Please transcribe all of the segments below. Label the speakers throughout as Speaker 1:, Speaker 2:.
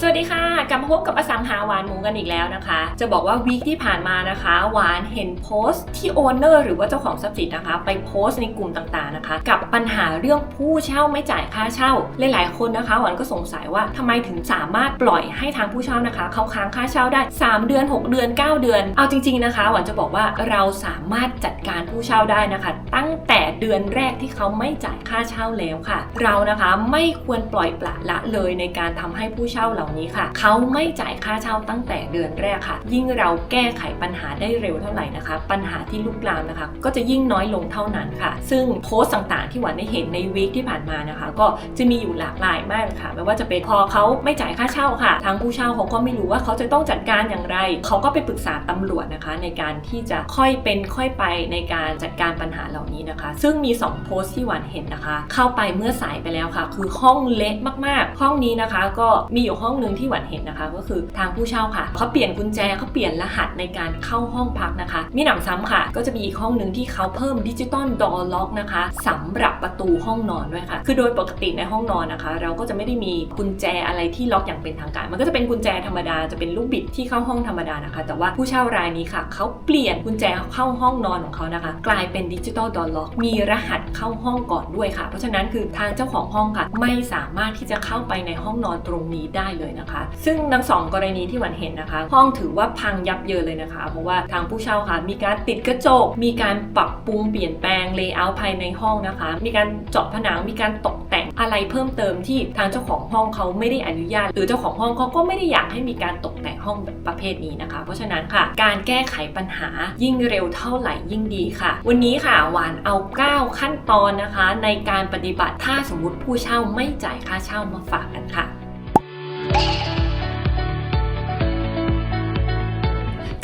Speaker 1: สวัสดีค่ะ กลับมาพบกับอสังหาหวานหมูกันอีกแล้วนะคะ จะบอกว่าวีคที่ผ่านมานะคะ หวานเห็นโพสต์ที่โอนเนอร์หรือว่าเจ้าของทรัพย์สินนะคะ ไปโพสต์ในกลุ่มต่างๆนะคะ กับปัญหาเรื่องผู้เช่าไม่จ่ายค่าเช่า หลายๆคนนะคะ หวานก็สงสัยว่าทำไมถึงสามารถปล่อยให้ทางผู้เช่านะคะ เขาค้างค่าเช่าได้ 3 เดือน 6 เดือน 9 เดือน เอาจริง ๆนะคะ หวานจะบอกว่าเราสามารถจัดการผู้เช่าได้นะคะ ตั้งแต่เดือนแรกที่เขาไม่จ่ายค่าเช่าแล้วค่ะ เรานะคะไม่ควรปล่อยปละละเลยในการทำให้ผู้เช่าเหล่านี้ค่ะ เขาไม่จ่ายค่าเช่าตั้งแต่เดือนแรกค่ะ ยิ่งเราแก้ไขปัญหาได้เร็วเท่าไหร่นะคะ ปัญหาที่ลุกลามนะคะ ก็จะยิ่งน้อยลงเท่านั้นค่ะ ซึ่งโพสต์ต่างๆ ที่หวานได้เห็นในวีคที่ผ่านมานะคะ ก็จะมีอยู่หลากหลายมากเลยค่ะ ไม่ว่าจะเป็นพอเขาไม่จ่ายค่าเช่าค่ะ ทางผู้เช่าเขาก็ไม่รู้ว่าเขาจะต้องจัดการอย่างไร เขาก็ไปปรึกษาตำรวจนะคะ ในการที่จะค่อยเป็นค่อยไปในการจัดการปัญหาเหล่านี้นะคะ ซึ่งมี 2 โพสต์ที่หวานเห็นนะคะ เข้าไปเมื่อสายไปแล้วค่ะ คือห้องเละมากๆ ห้องนี้นะคะ ก็มีอยู่ห้องหนึ่งที่หวานเห็นนะคะ ก็คือทางผู้เช่าค่ะเขาเปลี่ยนกุญแจเขาเปลี่ยนรหัสในการเข้าห้องพักนะคะ มีหนำซ้ำค่ะ ก็จะมีอีกห้องหนึ่งที่เขาเพิ่มดิจิตอลดอล็อกนะคะสำหรับประตูห้องนอนด้วยค่ะ คือโดยปกติในห้องนอนนะคะ เราก็จะไม่ได้มีกุญแจอะไรที่ล็อกอย่างเป็นทางการ มันก็จะเป็นกุญแจธรรมดาจะเป็นลูกบิดที่เข้าห้องธรรมดานะคะ แต่ว่าผู้เช่ารายนี้ค่ะเขาเปลี่ยนกุญแจเข้าห้องนอนของเขานะคะ กลายเป็นดิจิตอลดอล็อกมีรหัสเข้าห้องก่อนด้วยค่ะ เพราะฉะนั้นคือทางเจ้าของห้องค่ะ ไม่สามารถที่จะเข้าไปในห้องนอนตรงนี้ได้เลยนะคะ ซึ่งทั้งสองกรณีที่หวันเห็นนะคะ ห้องถือว่าพังยับเยินเลยนะคะ เพราะว่าทางผู้เช่าค่ะมีการติดกระจก มีการปรับปรุงเปลี่ยนแปลงเลเยอร์ภายในห้องนะคะ มีการเจาะผนังมีการตกแต่งอะไรเพิ่มเติมที่ทางเจ้าของห้องเขาไม่ได้อนุญาต หรือเจ้าของห้องเขาก็ไม่ได้อยากให้มีการตกแต่งห้องแบบประเภทนี้นะคะ เพราะฉะนั้นค่ะ การแก้ไขปัญหายิ่งเร็วเท่าไหร่ยิ่งดีค่ะ วันนี้ค่ะหวานเอา 9 ขั้นตอนนะคะ ในการปฏิบัติถ้าสมมติผู้เช่าไม่จ่ายค่าเช่ามาฝากกันค่ะ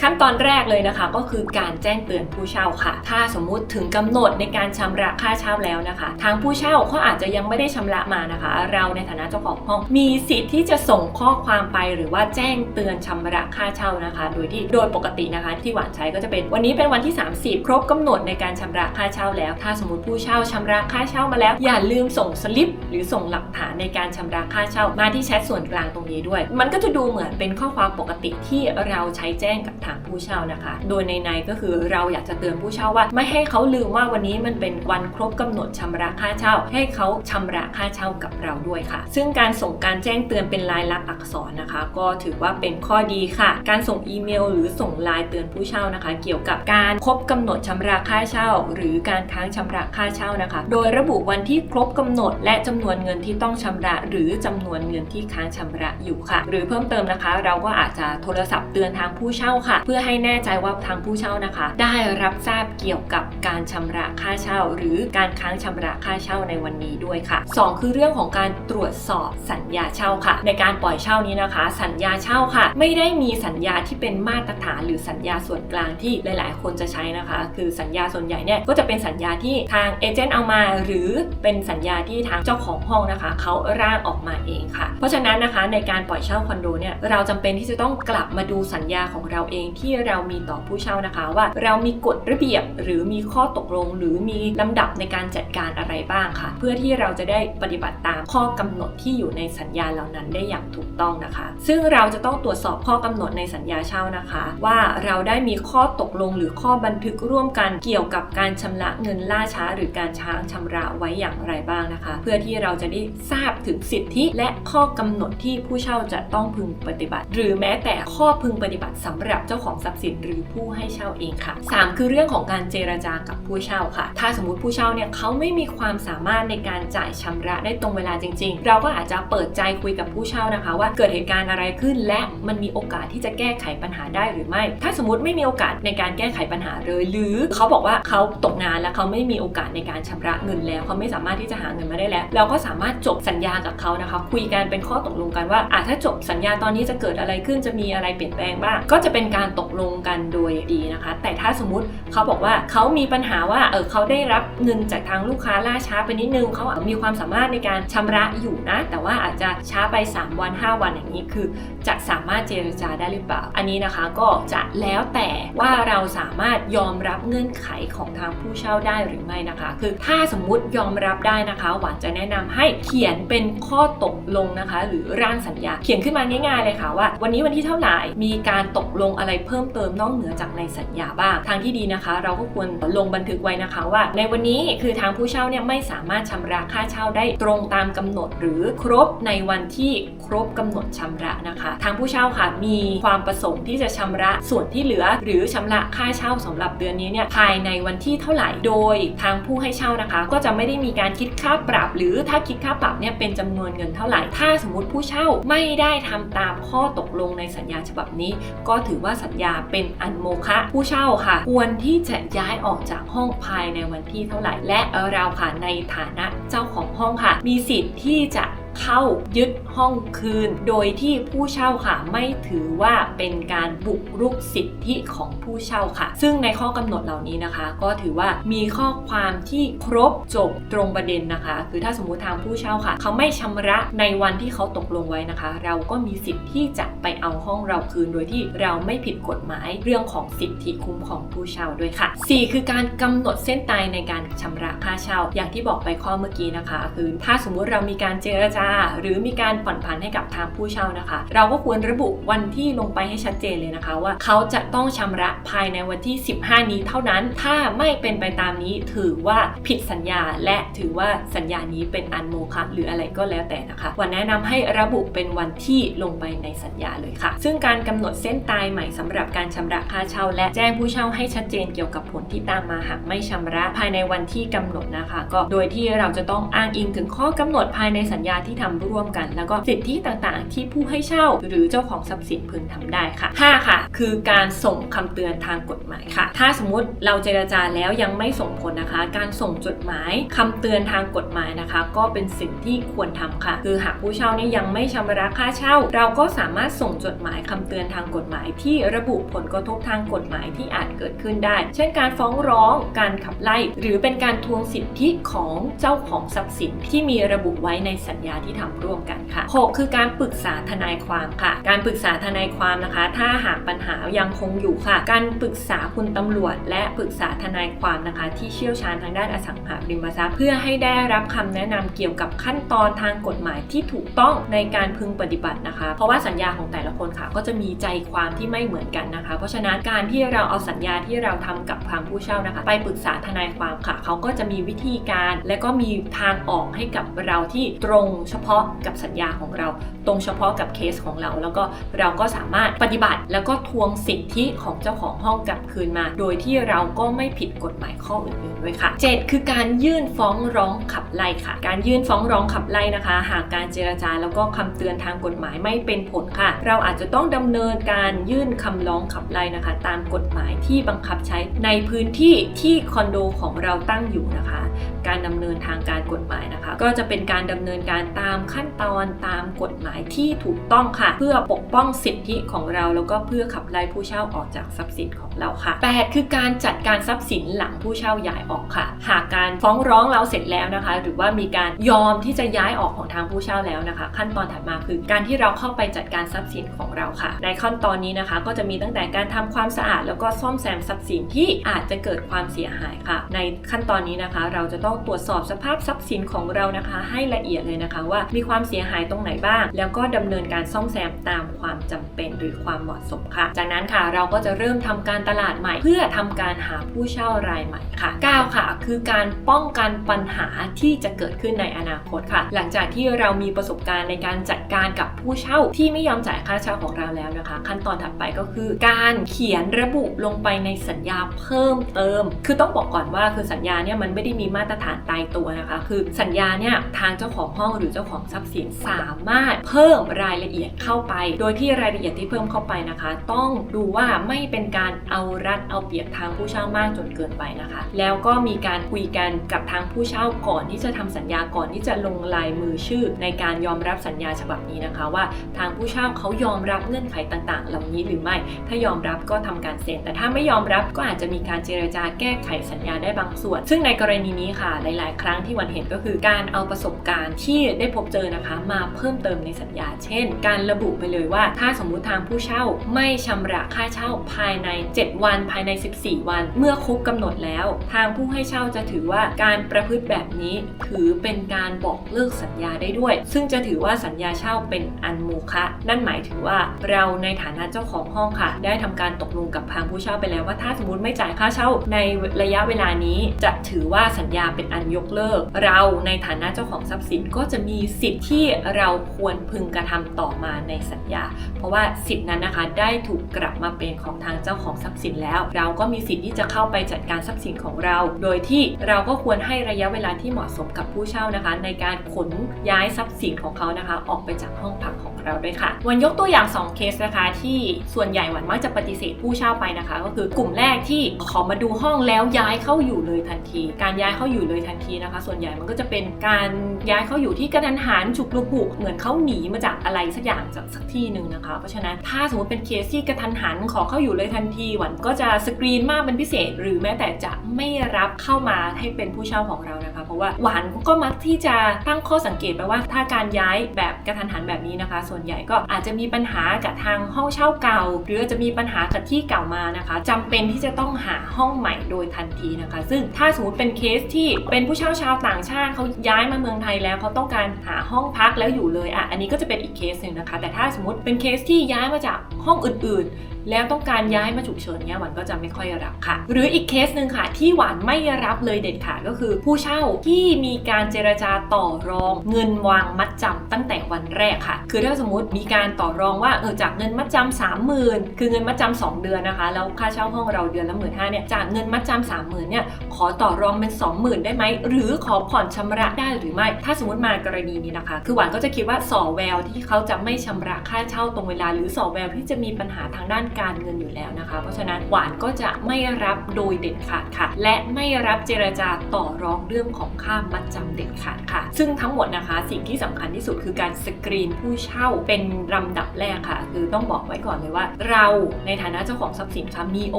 Speaker 1: ขั้นตอนแรกเลยนะคะ ก็คือการแจ้งเตือนผู้เช่าค่ะ ถ้าสมมุติถึงกำหนดในการชำระค่าเช่าแล้วนะคะ ทางผู้เช่าเขาอาจจะยังไม่ได้ชำระมานะคะ เราในฐานะเจ้าของห้อง มีสิทธิ์ที่จะส่งข้อความไปหรือว่าแจ้งเตือนชำระค่าเช่านะคะ โดยที่โดยปกตินะคะ ที่หวานใช้ก็จะเป็นวันนี้เป็นวันที่ 30 ครบกำหนดในการชำระค่าเช่าแล้ว ถ้าสมมติผู้เช่าชำระค่าเช่ามาแล้ว อย่าลืมส่งสลิป หรือส่งหลักฐานในการชำระค่าเช่า มาที่แชทส่วนกลางตรงนี้ด้วย มันก็จะดูเหมือนเป็นข้อความปกติที่เราใช้แจ้งกับทางผู้เช่านะคะ โดยในในก็คือเราอยากจะเตือนผู้เช่าว่า ไม่ให้เขาลืมว่าวันนี้มันเป็น วันครบกำหนดชำระค่าเช่า ให้เขาชำระค่าเช่ากับเราด้วยค่ะ ซึ่งการส่งการแจ้งเตือนเป็นลายลักษณ์อักษรนะคะ ก็ถือว่าเป็นข้อดีค่ะ การส่งอีเมล หรือส่งไลน์เตือนผู้เช่านะคะ เกี่ยวกับการครบกำหนดชำระค่าเช่า หรือการค้างชำระค่าเช่านะคะ โดยระบุวันที่ครบกำหนด และจำนวนเงินที่ต้องชำระ หรือจำนวนเงินที่ค้างชำระอยู่ค่ะ หรือเพิ่มเติมนะคะ เราก็อาจจะโทรศัพท์เตือนทางผู้เช่าค่ะ เพื่อให้แน่ใจว่าทางผู้เช่านะคะ ได้รับทราบเกี่ยวกับการชำระค่าเช่าหรือการค้างชำระค่าเช่าในวันนี้ด้วยค่ะ 2 คือเรื่องของการตรวจสอบสัญญาเช่าค่ะ ในการปล่อยเช่านี้นะคะ สัญญาเช่าค่ะ ไม่ได้มีสัญญาที่เป็นมาตรฐาน หรือสัญญาส่วนกลางที่หลาย ๆ คนจะใช้นะคะ คือสัญญาส่วนใหญ่เนี่ยก็จะเป็นสัญญาที่ทางเอเจนต์เอามา หรือเป็นสัญญาที่ทางเจ้าของห้องนะคะเขาร่างออกมาเองค่ะ เพราะฉะนั้นนะคะในการปล่อยเช่าคอนโดเนี่ยเราจำเป็นที่จะต้องกลับมาดูสัญญาของเราเองที่เรามีต่อผู้เช่านะคะ ว่าเรามีกฎระเบียบหรือมีข้อตกลง หรือมีลำดับในการจัดการอะไรบ้างค่ะ เพื่อที่เราจะได้ปฏิบัติตามข้อกำหนดที่อยู่ในสัญญาเหล่านั้นได้อย่างถูกต้องนะคะ ซึ่งเราจะต้องตรวจสอบข้อกำหนดในสัญญาเช่านะคะ ว่าเราได้มีข้อตกลงหรือข้อบันทึกร่วมกันเกี่ยวกับการชำระเงินล่าช้า หรือการช้างชำระไว้อย่างไรบ้างนะคะ เพื่อที่เราจะได้ทราบถึงสิทธิและข้อกำหนดที่ผู้เช่าจะต้องพึงปฏิบัติ หรือแม้แต่ข้อพึงปฏิบัติสำหรับเจ้าของทรัพย์สินหรือผู้ให้เช่าเองค่ะ 3 คือเรื่องของการเจรจากับผู้เช่าค่ะ ถ้าสมมติผู้เช่าเนี่ยเขาไม่มีความสามารถในการจ่ายชำระได้ตรงเวลาจริง ๆ เราก็อาจจะเปิดใจคุยกับผู้เช่านะคะ ว่าเกิดเหตุการณ์อะไรขึ้น และมันมีโอกาสที่จะแก้ไขปัญหาได้หรือไม่ ถ้าสมมติไม่มีโอกาสในการแก้ไขปัญหาเลย หรือเขาบอกว่าเขาตกงานแล้วเขาไม่มีโอกาสในการชำระเงินแล้ว เขาไม่สามารถที่จะหาเงินมาได้แล้ว เราก็สามารถจบสัญญากับเขานะคะ คุยกันเป็นข้อตกลงกันว่าอะถ้าจบสัญญาตอนนี้จะเกิดอะไรขึ้นจะมีอะไรเปลี่ยนแปลงบ้างก็จะเป็นการตกลงกันโดยดีนะคะ แต่ถ้าสมมติเขาบอกว่าเขามีปัญหาว่าเออเขาได้รับรับเงินจากทางลูกค้าล่าช้าไปนิดนึงเขาอาจมีความสามารถในการชำระอยู่นะ แต่ว่าอาจจะช้าไป 3 วัน 5 วันอย่างนี้คือ จะสามารถเจรจาได้หรือเปล่า อันนี้นะคะก็จะแล้วแต่ว่าเราสามารถยอมรับเงื่อนไขของทางผู้เช่าได้หรือไม่นะคะ คือถ้าสมมุติยอมรับได้นะคะ หวานจะแนะนำให้เขียนเป็นข้อตกลงนะคะ หรือร่างสัญญาเขียนขึ้นมาง่ายๆเลยค่ะว่า วันนี้วันที่เท่าไหร่มีการตกลงอะไรเพิ่มเติมนอกเหนือจากในสัญญาบ้าง ทางที่ดีนะคะ เราก็ควรลงบันทึกไว้นะคะว่าในวันนี้คือทางผู้เช่าเนี่ยไม่สามารถชำระค่าเช่าได้ตรงตามกำหนด หรือครบในวันที่ครบกำหนดชำระนะคะ ทางผู้เช่าค่ะมีความประสงค์ที่จะชำระส่วนที่เหลือ หรือชำระค่าเช่าสำหรับเดือนนี้เนี่ยภายในวันที่เท่าไหร่โดยทางผู้ให้เช่านะคะ ก็จะไม่ได้มีการคิดค่าปรับ หรือถ้าคิดค่าปรับเนี่ยเป็นจำนวนเงินเท่าไหร่ ถ้าสมมติผู้เช่าไม่ได้ทำตามข้อตกลงในสัญญาฉบับนี้ ก็ถือว่าสัญญาเป็นอันโมฆะผู้เช่าค่ะ ควรที่จะย้ายออกจากห้องภายในวันที่เท่าไหร่ และเราค่ะในฐานะเจ้าของห้องค่ะ มีสิทธิ์ที่จะ เข้ายึดห้องคืน โดยที่ผู้เช่าค่ะไม่ถือว่าเป็นการบุกรุกสิทธิของผู้เช่าค่ะ ซึ่งในข้อกำหนดเหล่านี้นะคะ ก็ถือว่ามีข้อความที่ครบจบตรงประเด็นนะคะ คือถ้าสมมุติทางผู้เช่าค่ะ เขาไม่ชำระในวันที่เขาตกลงไว้นะคะ เราก็มีสิทธิ์ที่จะไปเอาห้องเราคืน โดยที่เราไม่ผิดกฎหมายเรื่องของสิทธิคุ้มของผู้เช่าด้วยค่ะ 4 คือการกำหนดเส้นตายในการชำระค่าเช่า อย่างที่บอกไปข้อเมื่อกี้นะคะ คือถ้าสมมุติเรามีการเจรจาหรือมีการผ่อนผันให้กับทางผู้เช่านะคะ เราก็ควรระบุวันที่ลงไปให้ชัดเจนเลยนะคะว่าเขาจะต้องชำระภายในวันที่ 15 นี้เท่านั้น ถ้าไม่เป็นไปตามนี้ถือว่าผิดสัญญา และถือว่าสัญญานี้เป็นอันโมฆะหรืออะไรก็แล้วแต่นะคะ วันแนะนำให้ระบุเป็นวันที่ลงไปในสัญญาเลยค่ะ ซึ่งการกำหนดเส้นตายใหม่สำหรับการชำระค่าเช่า และแจ้งผู้เช่าให้ชัดเจนเกี่ยวกับผลที่ตามมาหากไม่ชำระภายในวันที่กำหนดนะคะ ก็โดยที่เราจะต้องอ้างอิงถึงข้อกำหนดภายในสัญญาที่ทำร่วมกัน แล้วก็สิทธิต่างๆ ที่ผู้ให้เช่าหรือเจ้าของทรัพย์สินพึงทำได้ค่ะ 5 ค่ะ คือการส่งคำเตือนทางกฎหมายค่ะ ถ้าสมมุติเราเจรจาแล้วยังไม่ส่งผลนะคะ การส่งจดหมายคำเตือนทางกฎหมายนะคะ ก็เป็นสิ่งที่ควรทำค่ะ คือหากผู้เช่านี่ยังไม่ชำระค่าเช่า เราก็สามารถส่งจดหมายคำเตือนทางกฎหมาย ที่ระบุผลกระทบทางกฎหมายที่อาจเกิดขึ้นได้ เช่น การฟ้องร้อง การขับไล่ หรือเป็นการทวงสิทธิของเจ้าของทรัพย์สินที่มีระบุไว้ในสัญญาที่ทำร่วมกันค่ะ 6 คือการปรึกษาทนายความค่ะ การปรึกษาทนายความนะคะ ถ้าหากปัญหายังคงอยู่ค่ะ การปรึกษาคุณตำรวจ และปรึกษาทนายความนะคะ ที่เชี่ยวชาญทางด้านอสังหาริมทรัพย์ เพื่อให้ได้รับคำแนะนำเกี่ยวกับขั้นตอนทางกฎหมายที่ถูกต้องในการพึงปฏิบัตินะคะ เพราะว่าสัญญาของแต่ละคนค่ะ ก็จะมีใจความที่ไม่เหมือนกันนะคะ เพราะฉะนั้นการที่เราเอาสัญญาที่เราทำกับทางผู้เช่านะคะ ไปปรึกษาทนายความค่ะ เขาก็จะมีวิธีการ และก็มีทางออกให้กับเราที่ตรงเฉพาะกับสัญญาของเรา ตรงเฉพาะกับเคสของเรา แล้วก็เราก็สามารถปฏิบัติแล้วก็ทวงสิทธิของเจ้าของห้องกลับคืนมา โดยที่เราก็ไม่ผิดกฎหมายข้ออื่น ด้วยค่ะ 7 คือการยื่นฟ้องร้องขับไล่ค่ะ การยื่นฟ้องร้องขับไล่นะคะ หากการเจรจาแล้วก็คำเตือนทางกฎหมายไม่เป็นผลค่ะ เราอาจจะต้องดำเนินการยื่นคำร้องขับไล่นะคะ ตามกฎหมายที่บังคับใช้ในพื้นที่ที่คอนโดของเราตั้งอยู่นะคะ การดำเนินทางการกฎหมายนะคะ ก็จะเป็นการดำเนินการตามขั้นตอนตามกฎ หมายที่ถูกต้องค่ะ เพื่อปกป้องสิทธิของเรา แล้วก็เพื่อขับไล่ผู้เช่าออกจากทรัพย์สินของเราค่ะ 8 คือการจัดการทรัพย์สินหลังผู้เช่าย้ายออกค่ะ หากการฟ้องร้องเราเสร็จแล้วนะคะ หรือว่ามีการยอมที่จะย้ายออกของทางผู้เช่าแล้วนะคะ ขั้นตอนถัดมาคือการที่เราเข้าไปจัดการทรัพย์สินของเราค่ะ ในขั้นตอนนี้นะคะ ก็จะมีตั้งแต่การทำความสะอาด แล้วก็ซ่อมแซมทรัพย์สินที่อาจจะเกิดความเสียหายค่ะ ในขั้นตอนนี้นะคะ เราจะต้องตรวจสอบสภาพทรัพย์สินของเรานะคะ ให้ละเอียดเลยนะคะ ว่ามีความเสียหายตรงไหนบ้างแล้วก็ดำเนินการซ่อมแซมตามความจำเป็นหรือความเหมาะสมค่ะ จากนั้นค่ะเราก็จะเริ่มทำการตลาดใหม่ เพื่อทำการหาผู้เช่ารายใหม่ค่ะ 9 ค่ะ คือการป้องกันปัญหาที่จะเกิดขึ้นในอนาคตค่ะ หลังจากที่เรามีประสบการณ์ในการจัดการกับผู้เช่าที่ไม่ยอมจ่ายค่าเช่าของเราแล้วนะคะ ขั้นตอนถัดไปก็คือ การเขียนระบุลงไปในสัญญาเพิ่มเติม คือต้องบอกก่อนว่าคือสัญญาเนี่ยมันไม่ได้มีมาตรฐานตายตัวนะคะ คือสัญญาเนี่ยทางเจ้าของห้องหรือเจ้าของทรัพย์สินสามารถเพิ่มรายละเอียดเข้าไป โดยที่รายละเอียดที่เพิ่มเข้าไปนะคะ ต้องดูว่าไม่เป็นการเอารัดเอาเปรียบทางผู้เช่ามากจนเกินไปนะคะ แล้วก็มีการคุยกันกับทางผู้เช่าก่อนที่จะทำสัญญาก่อนที่จะลงลายมือชื่อ ในการยอมรับสัญญาฉบับนี้นะคะ ว่าทางผู้เช่าเขายอมรับเงื่อนไขต่างๆ เหล่านี้หรือไม่ ถ้ายอมรับก็ทำการเซ็น แต่ถ้าไม่ยอมรับก็อาจจะมีการเจรจาแก้ไขสัญญาได้บางส่วน ซึ่งในกรณีนี้ค่ะ หลาย ๆ ครั้งที่วันเห็นก็คือการเอาประสบการณ์ที่ได้พบเจอนะคะ มาเพิ่มเติมในสัญญา เช่น การระบุไปเลยว่า ถ้าสมมุติทางผู้เช่าไม่ชำระค่าเช่าภายใน 7 วัน ภายใน 14 วัน เมื่อครบกำหนดแล้ว ทางผู้ให้เช่าจะถือว่าการประพฤติแบบนี้ถือเป็นการบอกเลิกสัญญาได้ด้วย ซึ่งจะถือว่าสัญญาเช่าเป็นอันโมฆะนั่นหมายถึงว่าเราในฐานะเจ้าของห้องค่ะ ได้ทำการตกลงกับทางผู้เช่าไปแล้วว่าถ้าสมมติไม่จ่ายค่าเช่าในระยะเวลานี้จะถือว่าสัญญาเป็นอันยกเลิก เราในฐานะเจ้าของทรัพย์สินก็จะมีสิทธิ์ที่เราควรพึงกระทำต่อมาในสัญญา เพราะว่าสิทธินั้นนะคะได้ถูกกลับมาเป็นของทางเจ้าของทรัพย์สินแล้ว เราก็มีสิทธิ์ที่จะเข้าไปจัดการทรัพย์สินของเรา โดยที่เราก็ควรให้ระยะเวลาที่เหมาะสมกับผู้เช่านะคะ ในการขนย้ายทรัพย์สินของเขานะคะ ออกไปจากห้องพักของ เราด้วยค่ะ วันยกตัวอย่าง 2 เคสนะคะ ที่ส่วนใหญ่วันมักจะปฏิเสธผู้เช่าไปนะคะ ก็คือกลุ่มแรกที่ขอมาดูห้องแล้วย้ายเข้าอยู่เลยทันที การย้ายเข้าอยู่เลยทันทีนะคะ ส่วนใหญ่มันก็จะเป็นการย้ายเข้าอยู่ที่กระทันหันฉุกละหุกเหมือนเขาหนีมาจากอะไรสักอย่างจากสักที่หนึ่งนะคะ เพราะฉะนั้นถ้าสมมติเป็นเคสที่กระทันหันขอเข้าอยู่เลยทันทีวันก็จะสกรีนมากเป็นพิเศษ หรือแม้แต่จะไม่รับเข้ามาให้เป็นผู้เช่าของเรานะคะ เพราะว่าหวานก็มักที่จะตั้งข้อสังเกตไปว่าถ้าการย้ายแบบกระทันหันแบบนี้นะคะส่วนใหญ่ก็อาจจะมีปัญหากับทางห้องเช่าเก่า หรืออาจจะมีปัญหากับที่เก่ามานะคะจำเป็นที่จะต้องหาห้องใหม่โดยทันทีนะคะ ซึ่งถ้าสมมติเป็นเคสที่เป็นผู้เช่าชาวต่างชาติเขาย้ายมาเมืองไทยแล้วเขาต้องการหาห้องพักแล้วอยู่เลยอะอันนี้ก็จะเป็นอีกเคสหนึ่งนะคะ แต่ถ้าสมมติเป็นเคสที่ย้ายมาจากห้องอื่นๆแล้วต้องการย้ายมาฉุกเฉินเนี่ยหวานก็จะไม่ค่อยรับค่ะ หรืออีกเคสหนึ่งค่ะ ที่หวานไม่รับเลยเด็ดขาดก็คือ ผู้เช่าที่มีการเจรจาต่อรองเงินวางมัดจำตั้งแต่วันแรกค่ะ คือถ้าสมมติมีการต่อรองว่าเออจากเงินมัดจำสามหมื่นคือเงินมัดจำสองเดือนนะคะ แล้วค่าเช่าห้องเราเดือนละหมื่นห้าเนี่ยจากเงินมัดจำสามหมื่นเนี่ยขอต่อรองเป็นสองหมื่นได้ไหมหรือขอผ่อนชำระได้หรือไม่ ถ้าสมมติมากรณีนี้นะคะ คือหวานก็จะคิดว่าสอแววที่เขาจะไม่ชำระค่าเช่าตรงเวลา หรือสอแววที่จะมีปัญหาทางด้านการเงินอยู่แล้วนะคะ เพราะฉะนั้นหวานก็จะไม่รับโดยเด็ดขาดค่ะ และไม่รับเจรจาต่อรองเรื่องของค่ามัดจำเด็ดขาดค่ะ ซึ่งทั้งหมดนะคะ สิ่งที่สำคัญที่สุดคือการสกรีนผู้เช่าเป็นลำดับแรกค่ะ คือต้องบอกไว้ก่อนเลยว่า เราในฐานะเจ้าของทรัพย์สินค่ะมีโอ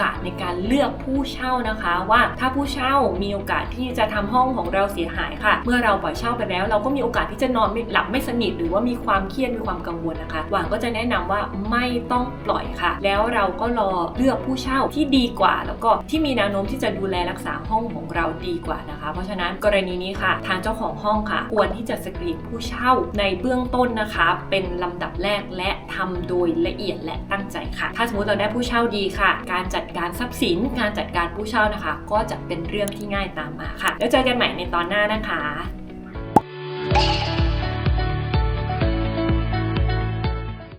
Speaker 1: กาสในการเลือกผู้เช่านะคะ ว่าถ้าผู้เช่ามีโอกาสที่จะทำห้องของเราเสียหายค่ะ เมื่อเราปล่อยเช่าไปแล้ว เราก็มีโอกาสที่จะนอนไม่หลับไม่สนิทหรือว่ามีความเครียดมีความกังวลนะคะหวานก็จะแนะนำว่าไม่ต้องปล่อยค่ะแล้วเราก็รอเลือกผู้เช่าที่ดีกว่า แล้วก็ที่มีแนวโน้มที่จะดูแลรักษาห้องของเราดีกว่านะคะ เพราะฉะนั้นกรณีนี้ค่ะ ทางเจ้าของห้องค่ะ ควรที่จะสกรีนผู้เช่าในเบื้องต้นนะคะ เป็นลำดับแรกและทำโดยละเอียดและตั้งใจค่ะ ถ้าสมมติเราได้ผู้เช่าดีค่ะ การจัดการทรัพย์สิน การจัดการผู้เช่านะคะ ก็จะเป็นเรื่องที่ง่ายตามมาค่ะ แล้วเจอกันใหม่ในตอนหน้านะคะ